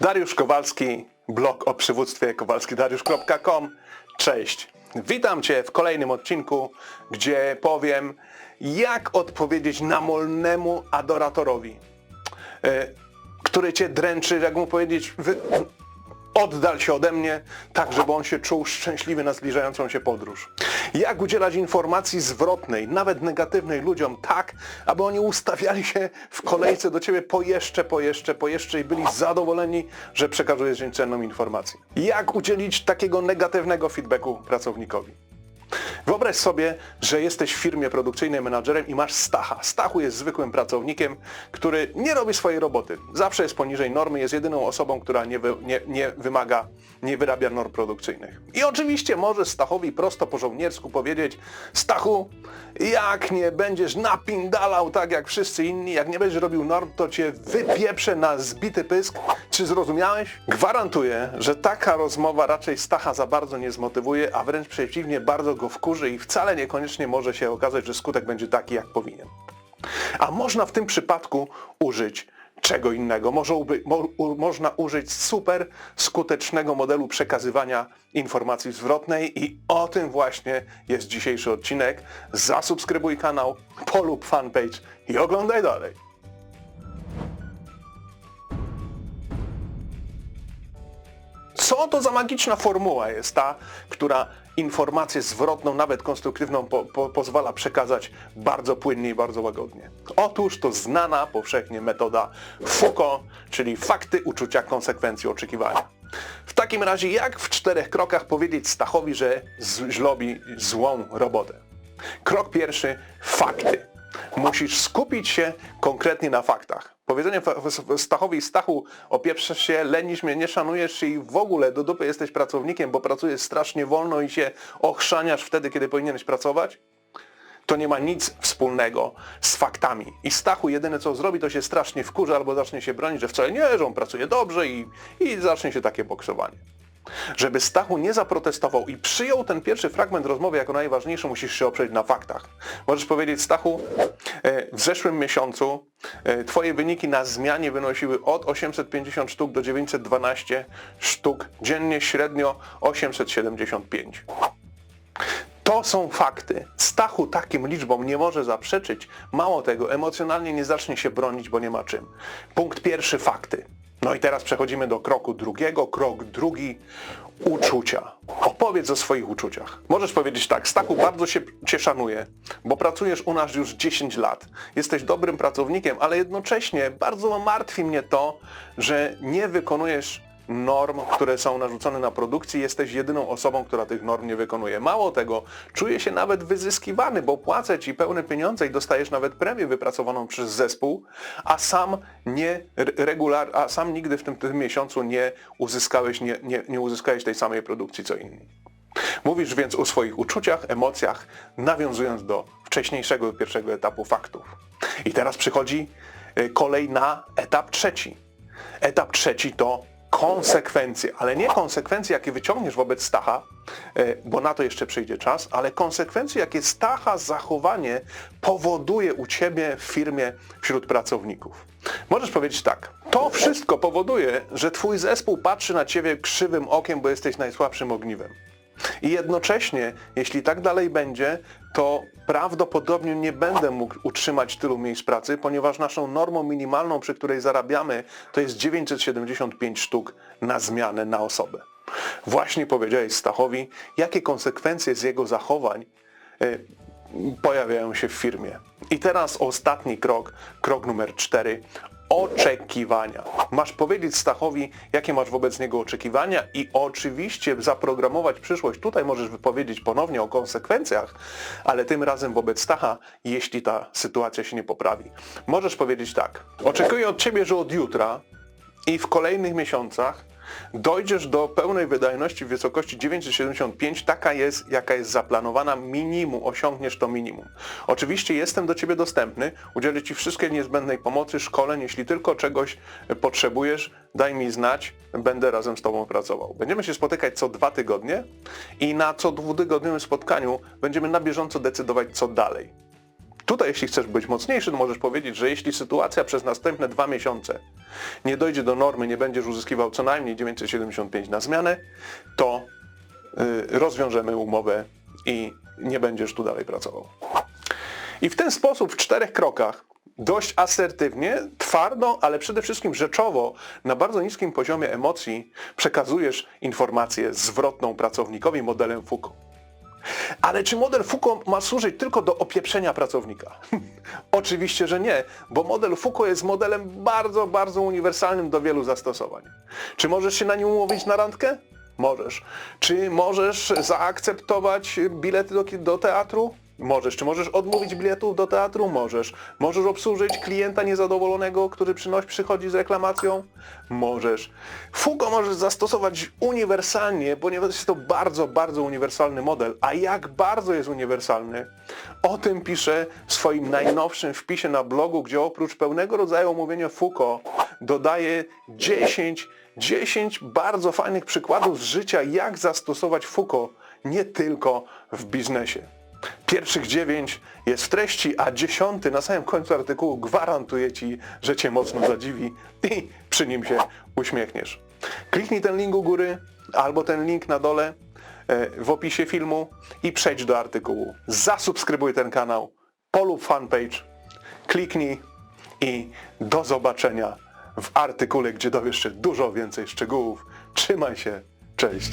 Dariusz Kowalski, blog o przywództwie kowalskidariusz.com. Cześć. Witam Cię w kolejnym odcinku, gdzie powiem, jak odpowiedzieć namolnemu adoratorowi, e, który Cię dręczy, jak mu powiedzieć, wy, oddal się ode mnie, tak żeby on się czuł szczęśliwy na zbliżającą się podróż. Jak udzielać informacji zwrotnej, nawet negatywnej ludziom tak, aby oni ustawiali się w kolejce do Ciebie po jeszcze, po jeszcze, po jeszcze i byli zadowoleni, że przekazujesz im cenną informację. Jak udzielić takiego negatywnego feedbacku pracownikowi. Wyobraź sobie, że jesteś w firmie produkcyjnej menadżerem i masz Stacha. Stachu jest zwykłym pracownikiem, który nie robi swojej roboty. Zawsze jest poniżej normy, jest jedyną osobą, która nie, wy, nie, nie wymaga, nie wyrabia norm produkcyjnych. I oczywiście może Stachowi prosto po żołniersku powiedzieć Stachu, jak nie będziesz napindalał tak jak wszyscy inni, jak nie będziesz robił norm, to cię wypieprzę na zbity pysk. Czy zrozumiałeś? Gwarantuję, że taka rozmowa raczej Stacha za bardzo nie zmotywuje, a wręcz przeciwnie, bardzo go wkurzy i wcale niekoniecznie może się okazać, że skutek będzie taki, jak powinien. A można w tym przypadku użyć czego innego. Może uby, mo, u, można użyć super skutecznego modelu przekazywania informacji zwrotnej i o tym właśnie jest dzisiejszy odcinek. Zasubskrybuj kanał, polub fanpage i oglądaj dalej. Co to za magiczna formuła jest ta, która informację zwrotną, nawet konstruktywną, po, po, pozwala przekazać bardzo płynnie i bardzo łagodnie? Otóż to znana powszechnie metoda Foucault, czyli fakty, uczucia, konsekwencje, oczekiwania. W takim razie jak w czterech krokach powiedzieć Stachowi, że zrobi złą robotę? Krok pierwszy, fakty. Musisz skupić się konkretnie na faktach. Powiedzenie Stachowi Stachu, opieprzasz się, lenisz mnie, nie szanujesz się i w ogóle do dupy jesteś pracownikiem, bo pracujesz strasznie wolno i się ochrzaniasz wtedy, kiedy powinieneś pracować, to nie ma nic wspólnego z faktami. I Stachu jedyne co zrobi, to się strasznie wkurza albo zacznie się bronić, że wcale nie, że on pracuje dobrze i, i zacznie się takie boksowanie. Żeby Stachu nie zaprotestował i przyjął ten pierwszy fragment rozmowy jako najważniejszy, musisz się oprzeć na faktach. Możesz powiedzieć, Stachu, e, w zeszłym miesiącu e, Twoje wyniki na zmianie wynosiły od 850 sztuk do 912 sztuk, dziennie średnio 875. To są fakty. Stachu takim liczbom nie może zaprzeczyć. Mało tego, emocjonalnie nie zacznie się bronić, bo nie ma czym. Punkt pierwszy, fakty. No i teraz przechodzimy do kroku drugiego. Krok drugi, uczucia. Opowiedz o swoich uczuciach. Możesz powiedzieć tak, Stachu, bardzo się, Cię szanuję, bo pracujesz u nas już 10 lat. Jesteś dobrym pracownikiem, ale jednocześnie bardzo martwi mnie to, że nie wykonujesz norm, które są narzucone na produkcji, jesteś jedyną osobą, która tych norm nie wykonuje. Mało tego, czuję się nawet wyzyskiwany, bo płacę Ci pełne pieniądze i dostajesz nawet premię wypracowaną przez zespół, a sam nie regular, a sam nigdy w tym, tym miesiącu nie uzyskałeś, nie, nie, nie uzyskałeś tej samej produkcji co inni. Mówisz więc o swoich uczuciach, emocjach, nawiązując do wcześniejszego pierwszego etapu faktów. I teraz przychodzi y, kolej na etap trzeci. Etap trzeci to konsekwencje, ale nie konsekwencje, jakie wyciągniesz wobec Stacha, e, bo na to jeszcze przyjdzie czas, ale konsekwencje, jakie Stacha zachowanie powoduje u Ciebie w firmie wśród pracowników. Możesz powiedzieć tak, to wszystko powoduje, że Twój zespół patrzy na Ciebie krzywym okiem, bo jesteś najsłabszym ogniwem. I jednocześnie, jeśli tak dalej będzie, to prawdopodobnie nie będę mógł utrzymać tylu miejsc pracy, ponieważ naszą normą minimalną, przy której zarabiamy, to jest 975 sztuk na zmianę na osobę. Właśnie powiedziałeś Stachowi, jakie konsekwencje z jego zachowań y, pojawiają się w firmie. I teraz ostatni krok, krok numer cztery oczekiwania. Masz powiedzieć Stachowi, jakie masz wobec niego oczekiwania i oczywiście zaprogramować przyszłość. Tutaj możesz wypowiedzieć ponownie o konsekwencjach, ale tym razem wobec Stacha, jeśli ta sytuacja się nie poprawi. Możesz powiedzieć tak. Oczekuję od Ciebie, że od jutra i w kolejnych miesiącach dojdziesz do pełnej wydajności w wysokości 975, taka jest, jaka jest zaplanowana, minimum, osiągniesz to minimum. Oczywiście jestem do Ciebie dostępny, udzielę Ci wszystkiej niezbędnej pomocy, szkoleń, jeśli tylko czegoś potrzebujesz, daj mi znać, będę razem z Tobą pracował. Będziemy się spotykać co dwa tygodnie i na co dwutygodniowym spotkaniu będziemy na bieżąco decydować, co dalej. Tutaj jeśli chcesz być mocniejszy, to możesz powiedzieć, że jeśli sytuacja przez następne dwa miesiące nie dojdzie do normy, nie będziesz uzyskiwał co najmniej 975 na zmianę, to y, rozwiążemy umowę i nie będziesz tu dalej pracował. I w ten sposób w czterech krokach dość asertywnie, twardo, ale przede wszystkim rzeczowo, na bardzo niskim poziomie emocji przekazujesz informację zwrotną pracownikowi modelem Foucault. Ale czy model Foucault ma służyć tylko do opieprzenia pracownika? Oczywiście, że nie, bo model Foucault jest modelem bardzo, bardzo uniwersalnym do wielu zastosowań. Czy możesz się na nim umówić na randkę? Możesz. Czy możesz zaakceptować bilety do, do teatru? Możesz. Czy możesz odmówić biletów do teatru? Możesz. Możesz obsłużyć klienta niezadowolonego, który przynosi, przychodzi z reklamacją? Możesz. Foucault możesz zastosować uniwersalnie, ponieważ jest to bardzo, bardzo uniwersalny model. A jak bardzo jest uniwersalny? O tym piszę w swoim najnowszym wpisie na blogu, gdzie oprócz pełnego rodzaju omówienia Foucault dodaję 10 10 bardzo fajnych przykładów z życia, jak zastosować Foucault nie tylko w biznesie. Pierwszych dziewięć jest w treści, a dziesiąty na samym końcu artykułu gwarantuje Ci, że Cię mocno zadziwi i przy nim się uśmiechniesz. Kliknij ten link u góry albo ten link na dole e, w opisie filmu i przejdź do artykułu. Zasubskrybuj ten kanał, polub fanpage, kliknij i do zobaczenia w artykule, gdzie dowiesz się dużo więcej szczegółów. Trzymaj się, cześć!